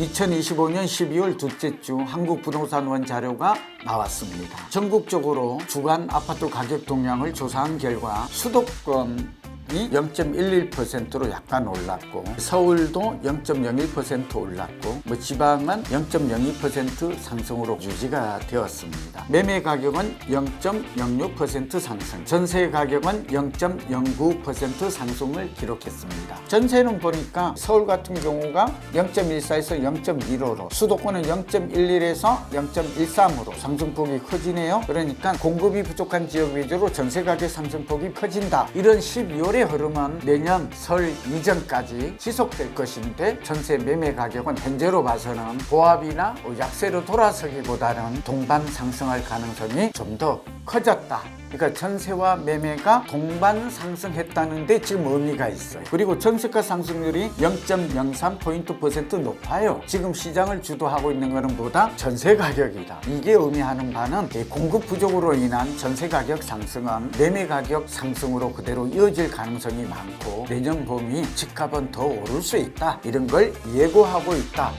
2025년 12월 둘째 주 한국부동산원 자료가 나왔습니다. 전국적으로 주간 아파트 가격 동향을 조사한 결과 수도권 이 0.11%로 약간 올랐고 서울도 0.01% 올랐고 뭐 지방은 0.02% 상승으로 유지가 되었습니다. 매매 가격은 0.06% 상승, 전세 가격은 0.09% 상승을 기록했습니다. 전세는 보니까 서울 같은 경우가 0.14에서 0.15로 수도권은 0.11에서 0.13으로 상승폭이 커지네요. 그러니까 공급이 부족한 지역 위주로 전세 가격 상승폭이 커진다. 이런 12월 의 흐름은 내년 설 이전까지 지속될 것인데 전세 매매 가격은 현재로 봐서는 보합이나 약세로 돌아서기보다는 동반 상승할 가능성이 좀 더 커졌다. 그러니까 전세와 매매가 동반 상승했다는데 지금 의미가 있어요. 그리고 전세가 상승률이 0.03포인트 퍼센트 높아요. 지금 시장을 주도하고 있는 것은 보다 전세 가격이다. 이게 의미하는 바는 이 공급 부족으로 인한 전세 가격 상승은 매매 가격 상승으로 그대로 이어질 가능성이 많고 내년 봄이 집값은 더 오를 수 있다. 이런 걸 예고하고 있다.